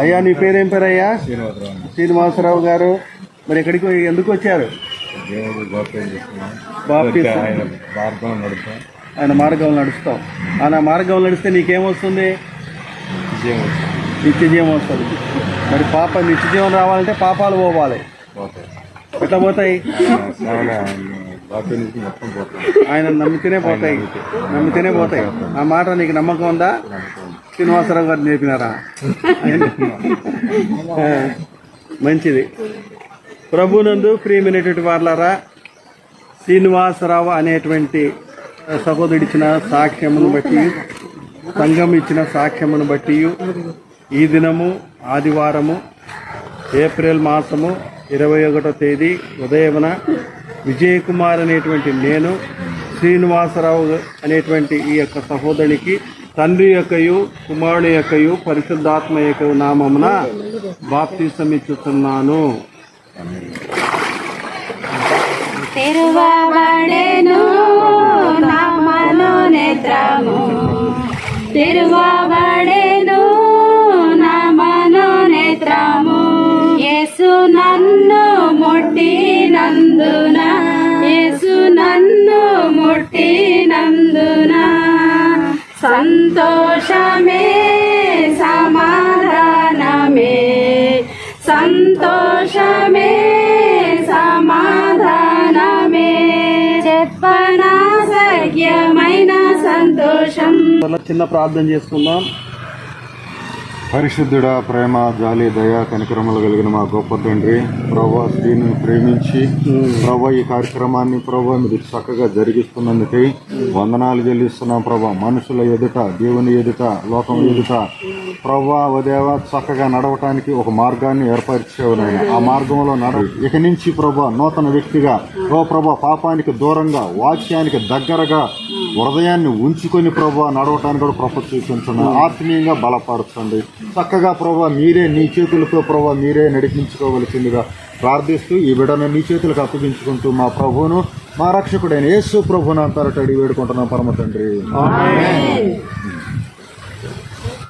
అయ్యా నీ పేరేం పేరు అయ్యా శ్రీనివాసరావు గారు. మరి ఎక్కడికి ఎందుకు వచ్చారు. ఆయన మార్గం నడుపుతాం ఆయన మార్గంలో నడుస్తావు ఆయన మార్గంలో నడిస్తే నీకేమొస్తుంది విజయం నిత్య జీవం వస్తుంది. మరి పాప నిత్య జీవం రావాలంటే పాపాలు పోవాలి. ఎట్లా పోతాయి? ఆయన నమ్మితేనే పోతాయి. నమ్మితేనే పోతాయి. ఆ మాట నీకు నమ్మకం ఉందా? శ్రీనివాసరావు గారు నేర్పినారా? మంచిది. ప్రభునందు ప్రియమైనటువంటి వాళ్ళారా శ్రీనివాసరావు అనేటువంటి సహోదరుడు ఇచ్చిన సాక్ష్యమును బట్టి సంఘం ఇచ్చిన సాక్ష్యమును బట్టి ఈ దినము ఆదివారము ఏప్రిల్ మాసము ఇరవై ఒకటో తేదీ ఉదయమున విజయ్ కుమార్ అనేటువంటి నేను శ్రీనివాసరావు అనేటువంటి ఈ యొక్క సహోదరునికి తండ్రి యొక్కయు కుమారుని యొక్కయు పరిశుద్ధాత్మ యొక్క నామమున బాప్తీసం ఇచ్చుతున్నాను. తెరువబడెను నా మనోనేత్రము తెరువబడెను నా యేసు నన్ను నందున యేసు నన్ను ముట్టినందున? సంతోషమే సమాధానమే. సంతోషమే సమాధానమే. చెప్పనా సఖ్యమైన సంతోషం. చిన్న ప్రార్థన చేసుకుందాం. పరిశుద్ధుడ ప్రేమ జాలి దయ కనికరములు కలిగిన మా గొప్ప తండ్రి ప్రభా స్త్రీని ప్రేమించి ప్రభా ఈ కార్యక్రమాన్ని ప్రభా మీరు చక్కగా జరిగిస్తున్నందుకై వందనాలు చెల్లిస్తున్నాం ప్రభా మనుషుల ఎదుట దేవుని ఎదుట లోకం ఎదుట ప్రభా ఉదేవ చక్కగా నడవటానికి ఒక మార్గాన్ని ఏర్పరిచేవనైనా ఆ మార్గంలో నడ ఇక నుంచి ప్రభా నూతన వ్యక్తిగా ఓ ప్రభా పాపానికి దూరంగా వాక్యానికి దగ్గరగా హృదయాన్ని ఉంచుకొని ప్రభా నడవటానికి కూడా కృప చూపించండి ఆత్మీయంగా బలపరచండి. చక్కగా ప్రభా మీరే నీ చేతులతో ప్రభా మీరే నడిపించుకోవలసిందిగా ప్రార్థిస్తూ ఈ బిడ్డను నీ చేతులకు అప్పగించుకుంటూ మా ప్రభువును మా రక్షకుడైన యేసు ప్రభును అంతరటడి వేడుకుంటున్నాం. పరమ తండ్రి.